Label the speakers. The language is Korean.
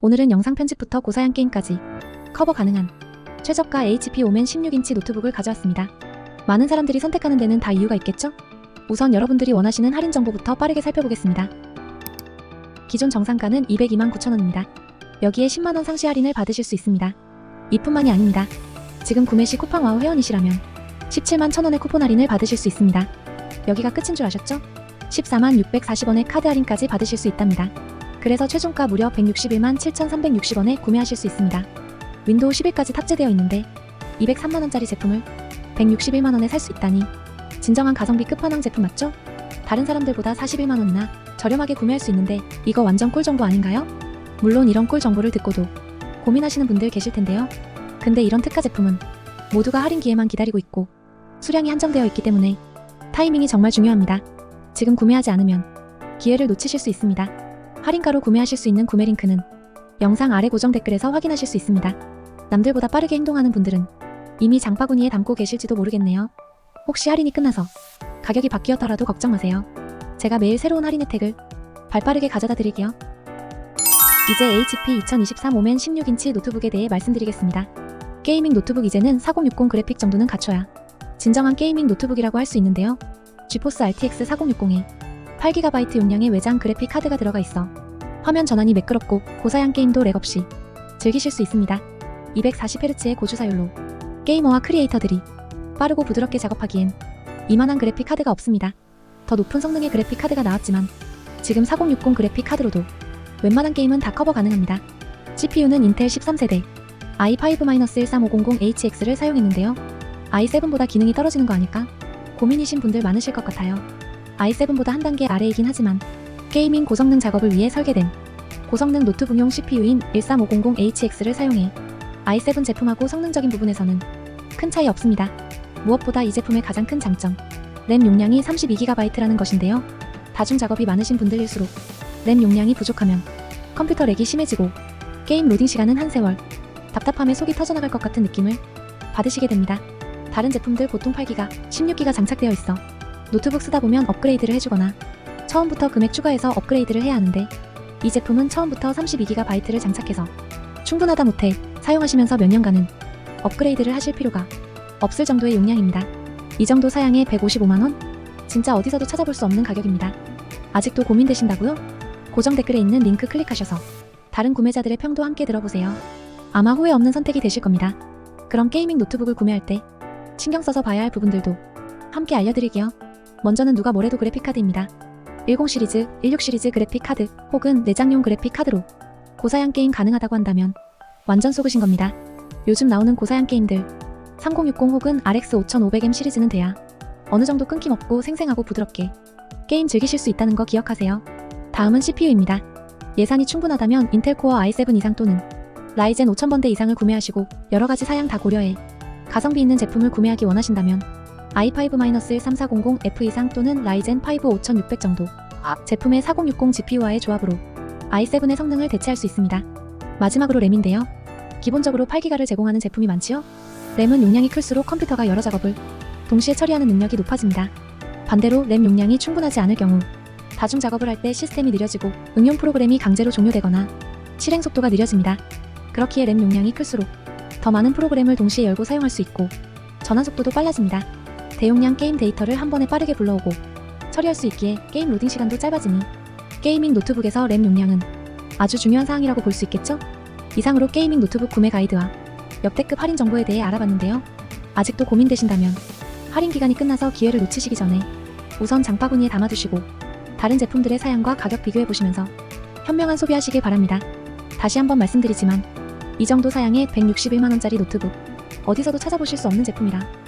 Speaker 1: 오늘은 영상 편집부터 고사양 게임까지 커버 가능한 최저가 HP 오멘 16인치 노트북을 가져왔습니다. 많은 사람들이 선택하는 데는 다 이유가 있겠죠? 우선 여러분들이 원하시는 할인 정보부터 빠르게 살펴보겠습니다. 기존 정상가는 202만 9천원입니다. 여기에 10만원 상시 할인을 받으실 수 있습니다. 이뿐만이 아닙니다. 지금 구매 시 쿠팡 와우 회원이시라면 17만 1천원의 쿠폰 할인을 받으실 수 있습니다. 여기가 끝인 줄 아셨죠? 14만 640원의 카드 할인까지 받으실 수 있답니다. 그래서 최종가 무려 161만 7,360원에 구매하실 수 있습니다. 윈도우 11까지 탑재되어 있는데 203만원짜리 제품을 161만원에 살 수 있다니 진정한 가성비 끝판왕 제품 맞죠? 다른 사람들보다 41만원이나 저렴하게 구매할 수 있는데 이거 완전 꿀 정보 아닌가요? 물론 이런 꿀 정보를 듣고도 고민하시는 분들 계실 텐데요. 근데 이런 특가 제품은 모두가 할인 기회만 기다리고 있고 수량이 한정되어 있기 때문에 타이밍이 정말 중요합니다. 지금 구매하지 않으면 기회를 놓치실 수 있습니다. 할인가로 구매하실 수 있는 구매 링크는 영상 아래 고정 댓글에서 확인하실 수 있습니다. 남들보다 빠르게 행동하는 분들은 이미 장바구니에 담고 계실지도 모르겠네요. 혹시 할인이 끝나서 가격이 바뀌었더라도 걱정 마세요. 제가 매일 새로운 할인 혜택을 발빠르게 가져다 드릴게요. 이제 HP 2023 오멘 16인치 노트북에 대해 말씀드리겠습니다. 게이밍 노트북 이제는 4060 그래픽 정도는 갖춰야 진정한 게이밍 노트북이라고 할 수 있는데요. GeForce RTX 4060에 8GB 용량의 외장 그래픽 카드가 들어가 있어 화면 전환이 매끄럽고 고사양 게임도 렉 없이 즐기실 수 있습니다. 240Hz의 고주 사율로 게이머와 크리에이터들이 빠르고 부드럽게 작업하기엔 이만한 그래픽 카드가 없습니다. 더 높은 성능의 그래픽 카드가 나왔지만 지금 4060 그래픽 카드로도 웬만한 게임은 다 커버 가능합니다. CPU는 인텔 13세대 i5-13500HX를 사용했는데요. i7보다 기능이 떨어지는 거 아닐까? 고민이신 분들 많으실 것 같아요. I7보다 한 단계 아래이긴 하지만 게이밍 고성능 작업을 위해 설계된 고성능 노트북용 CPU인 13500HX를 사용해 i7 제품하고 성능적인 부분에서는 큰 차이 없습니다. 무엇보다 이 제품의 가장 큰 장점, 램 용량이 32GB라는 것인데요. 다중 작업이 많으신 분들일수록 램 용량이 부족하면 컴퓨터 렉이 심해지고 게임 로딩 시간은 한 세월, 답답함에 속이 터져나갈 것 같은 느낌을 받으시게 됩니다. 다른 제품들 보통 8기가, 16기가 장착되어 있어 노트북 쓰다 보면 업그레이드를 해주거나 처음부터 금액 추가해서 업그레이드를 해야 하는데 이 제품은 처음부터 32GB를 장착해서 충분하다 못해 사용하시면서 몇 년간은 업그레이드를 하실 필요가 없을 정도의 용량입니다. 이 정도 사양에 155만원? 진짜 어디서도 찾아볼 수 없는 가격입니다. 아직도 고민되신다고요? 고정 댓글에 있는 링크 클릭하셔서 다른 구매자들의 평도 함께 들어보세요. 아마 후회 없는 선택이 되실 겁니다. 그럼 게이밍 노트북을 구매할 때 신경 써서 봐야 할 부분들도 함께 알려드릴게요. 먼저는 누가 뭐래도 그래픽카드입니다. 10 시리즈, 16 시리즈 그래픽 카드 혹은 내장용 그래픽 카드로 고사양 게임 가능하다고 한다면 완전 속으신 겁니다. 요즘 나오는 고사양 게임들 3060 혹은 RX 5500M 시리즈는 돼야 어느 정도 끊김 없고 생생하고 부드럽게 게임 즐기실 수 있다는 거 기억하세요. 다음은 CPU입니다. 예산이 충분하다면 인텔 코어 i7 이상 또는 라이젠 5000번대 이상을 구매하시고 여러 가지 사양 다 고려해 가성비 있는 제품을 구매하기 원하신다면 i5-13400F 이상 또는 라이젠 5 5600 정도 제품의 4060 GPU와의 조합으로 i7의 성능을 대체할 수 있습니다. 마지막으로 램인데요. 기본적으로 8기가를 제공하는 제품이 많지요? 램은 용량이 클수록 컴퓨터가 여러 작업을 동시에 처리하는 능력이 높아집니다. 반대로 램 용량이 충분하지 않을 경우 다중 작업을 할 때 시스템이 느려지고 응용 프로그램이 강제로 종료되거나 실행 속도가 느려집니다. 그렇기에 램 용량이 클수록 더 많은 프로그램을 동시에 열고 사용할 수 있고 전환 속도도 빨라집니다. 대용량 게임 데이터를 한 번에 빠르게 불러오고 처리할 수 있기에 게임 로딩 시간도 짧아지니 게이밍 노트북에서 램 용량은 아주 중요한 사항이라고 볼 수 있겠죠? 이상으로 게이밍 노트북 구매 가이드와 역대급 할인 정보에 대해 알아봤는데요. 아직도 고민되신다면 할인 기간이 끝나서 기회를 놓치시기 전에 우선 장바구니에 담아두시고 다른 제품들의 사양과 가격 비교해 보시면서 현명한 소비하시길 바랍니다. 다시 한번 말씀드리지만 이 정도 사양의 161만원짜리 노트북 어디서도 찾아보실 수 없는 제품이라